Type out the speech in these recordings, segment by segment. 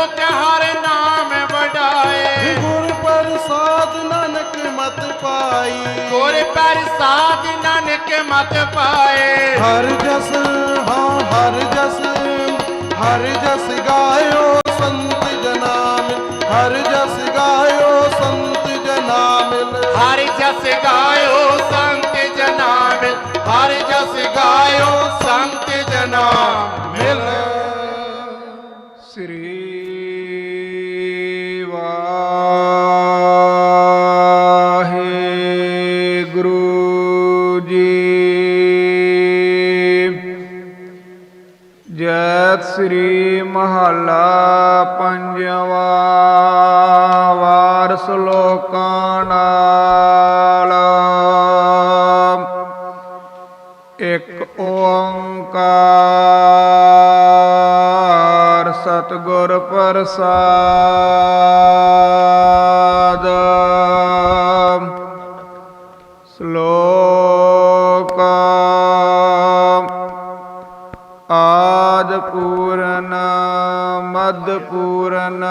ਸੁਖ ਹਰ ਨਾਮ ਵਡਾਏ। ਗੁਰ ਪ੍ਰਸਾਦ ਨਾਨਕ ਮਤ ਪਾਈ। ਗੁਰ ਪ੍ਰਸਾਦ ਨਾਨਕ ਮਤ ਪਾਏ। ਹਰ ਜਸ ਹਾਂ ਹਰ ਜਸ ਹਰ ਜਸ ਗਾਇਓ ਸੰਤ ਜਨਾ ਮਿਲ ਹਰ ਜਸ ਗਾਇਓ ਸੰਤ ਜਨਾ ਮਿਲ ਹਰਿ ਜਸ ਗਾਇਓ ਜੈਤ ਸ੍ਰੀ ਮਹੱਲਾ ਪੰਜਵਾ ਵਾਰ ਸ਼ਲੋਕਾਂ ਨਾਲ। ਇੱਕ ਓੰਕਾਰ ਸਤਿਗੁਰ ਪ੍ਰਸਾਦ। ਸ਼ਲੋਕ ਆਦ ਪੂਰਨ ਮਦ ਪੂਰਨ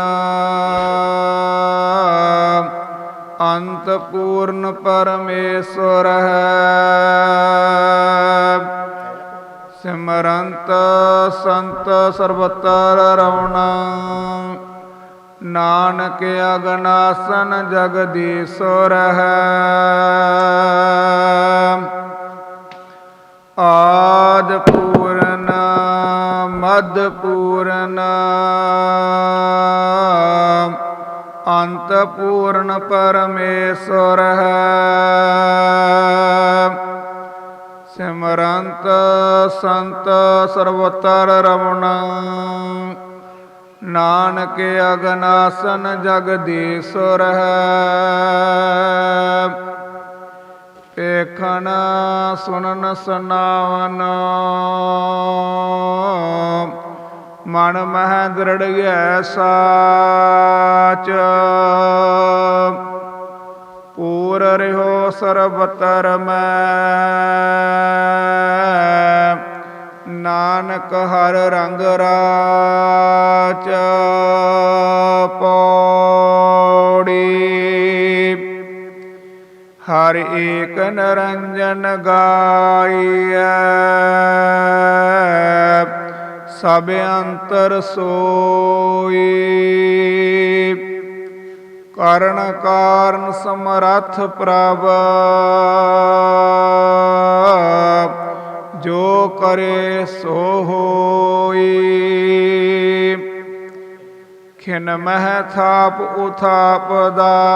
ਅੰਤ ਪੂਰਨ ਪਰਮੇਸ਼ਵਰ ਹੈ। ਸਿਮਰੰਤ ਸੰਤ ਸਰਬਤਰ ਰਵਣਾ ਨਾਨਕ ਅਗਨਾਸਨ ਜਗਦੀਸ਼ਵਰ ਹੈ। ਆਦ ਮਦ ਪੂਰਨ ਅੰਤ ਪੂਰਨ ਪਰਮੇਸ਼ਵਰ ਹੈ। ਸਿਮਰੰਤ ਸੰਤ ਸਰਵਤਰ ਰਮਣਾ। ਨਾਨਕ ਅਗਨਾਸਨ ਜਗਦੀਸ਼ਵਰ ਹੈ। ਏਖਣ ਸੁਨਨ ਸੁਨਾਵਨ ਮਨ ਮਹਿ ਦ੍ਰਿੜਗੈ ਸਾਚ। ਪੂਰ ਰਿਹੋ ਸਰਬਤਰ ਮੈਂ। ਨਾਨਕ ਹਰ ਰੰਗ ਰਾਚ ਪੌੜੀ ਹਰ ਏਕ ਨਰੰਜਨ ਗਾਈਐ। ਸਭ ਅੰਤਰ ਸੋਈ। ਕਰਨ ਕਾਰਨ ਸਮਰੱਥ ਪ੍ਰਭ। ਜੋ ਕਰੇ ਸੋ ਹੋਈ। ਖਿਨ ਮਹਿ ਥਾਪ ਉਥਾਪ ਦਾ